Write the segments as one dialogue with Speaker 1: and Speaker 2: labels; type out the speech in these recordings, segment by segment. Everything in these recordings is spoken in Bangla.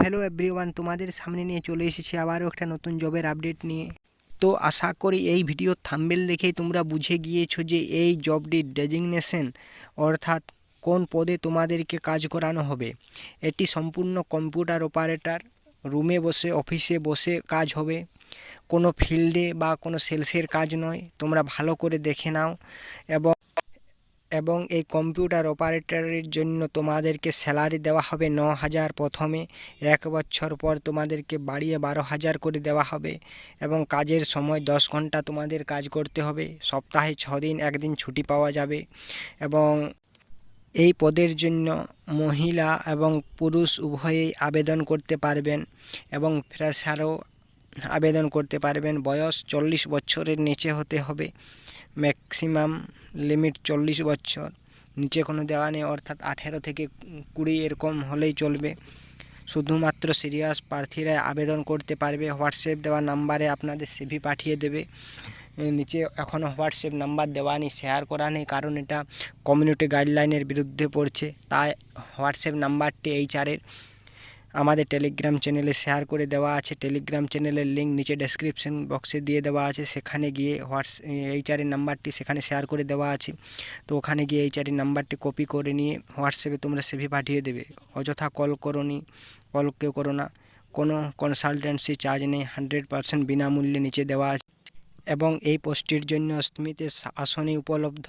Speaker 1: হ্যালো এভরিওয়ান তোমাদের সামনে নিয়ে চলে এসেছি আবারও একটা নতুন জবের আপডেট নিয়ে। তো আশা করি এই ভিডিও থাম্বেল দেখেই তোমরা বুঝে গিয়েছো যে এই জবটির ডেজিগনেশন অর্থাৎ কোন পদে তোমাদেরকে কাজ করানো হবে। এটি সম্পূর্ণ কম্পিউটার অপারেটর রুমে বসে অফিসে বসে কাজ হবে। কোনো ফিল্ডে বা কোনো সেলসের কাজ নয়, তোমরা ভালো করে দেখে নাও। এবং এবং এই কম্পিউটার অপারেটরের জন্য তোমাদেরকে স্যালারি দেওয়া হবে ন হাজার প্রথমে। এক বছর পর তোমাদেরকে বাড়িয়ে বারো হাজার করে দেওয়া হবে এবং কাজের সময় দশ ঘণ্টা তোমাদের কাজ করতে হবে। সপ্তাহে ছ দিন একদিন ছুটি পাওয়া যাবে এবং এই পদের জন্য মহিলা এবং পুরুষ উভয়েই আবেদন করতে পারবেন এবং ফ্রেশারও আবেদন করতে পারবেন। বয়স চল্লিশ বছরের নিচে হতে হবে। ম্যাক্সিমাম লিমিট চল্লিশ বছর। নিচে কোনো দেওয়া নেই, অর্থাৎ আঠেরো থেকে কুড়ি এরকম হলেই চলবে। শুধুমাত্র সিরিয়াস প্রার্থীরা আবেদন করতে পারবে। হোয়াটসঅ্যাপ দেওয়া নাম্বারে আপনাদের সিভি পাঠিয়ে দেবে। নিচে এখনও হোয়াটসঅ্যাপ নাম্বার দেওয়া নেই শেয়ার করা নেই, কারণ এটা কমিউনিটি গাইডলাইনের বিরুদ্ধে পড়ছে। তাই হোয়াটসঅ্যাপ নাম্বারটি এইচআরের আমাদের টেলিগ্রাম চ্যানেলে শেয়ার করে দেওয়া আছে। টেলিগ্রাম চ্যানেলের লিঙ্ক নিচে ডেসক্রিপশন বক্সে দিয়ে দেওয়া আছে। সেখানে গিয়ে হোয়াটস এইচআরের নাম্বারটি সেখানে শেয়ার করে দেওয়া আছে। তো ওখানে গিয়ে এইচআরের নাম্বারটি কপি করে নিয়ে হোয়াটসঅ্যাপে তোমরা সিভি পাঠিয়ে দেবে। অযথা কল করনি কল কেউ করো না। কোনো কনসালটেন্সি চার্জ নেই। হান্ড্রেড পারসেন্ট বিনামূল্যে নিচে দেওয়া আছে। এবং এই পোস্টটির জন্য স্মিতে আসনই উপলব্ধ।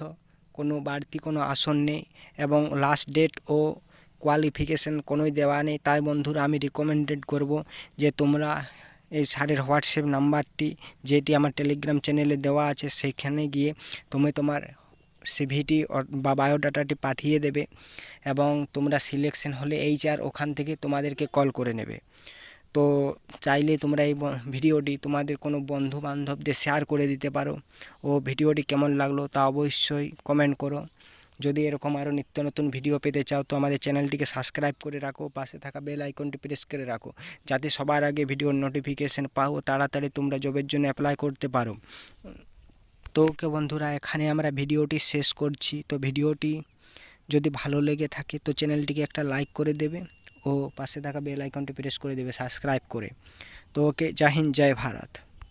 Speaker 1: কোনো বাড়তি কোনো আসন নেই। এবং লাস্ট ডেট ও কোয়ালিফিকেশন কোনোই দেওয়া নেই। তাই বন্ধুরা, আমি রিকমেন্ডেড করব যে তোমরা এই স্যারের হোয়াটসঅ্যাপ নাম্বারটি, যেটি আমার টেলিগ্রাম চ্যানেলে দেওয়া আছে সেইখানে গিয়ে তুমি তোমার সিভিটি বা বায়োডাটাটি পাঠিয়ে দেবে এবং তোমরা সিলেকশন হলে এইচআর ওখান থেকে তোমাদেরকে কল করে নেবে। তো চাইলে তোমরা এই ভিডিওটি তোমাদের কোনো বন্ধু বান্ধবদের শেয়ার করে দিতে পারো। ও ভিডিওটি কেমন লাগল তা অবশ্যই কমেন্ট করো। যদি এরকম আরও নিত্য নতুন ভিডিও পেতে চাও, তো আমাদের চ্যানেলটিকে সাবস্ক্রাইব করে রাখো, পাশে থাকা বেল আইকনটি প্রেস করে রাখো, যাতে সবার আগে ভিডিওর নোটিফিকেশন পাও তাড়াতাড়ি তোমরা জবের জন্য অ্যাপ্লাই করতে পারো। তো ওকে বন্ধুরা, এখানে আমরা ভিডিওটি শেষ করছি। তো ভিডিওটি যদি ভালো লেগে থাকে, তো চ্যানেলটিকে একটা লাইক করে দেবে ও পাশে থাকা বেল আইকনটি প্রেস করে দেবে সাবস্ক্রাইব করে। তো ওকে, জয় হিন্দ, জয় ভারত।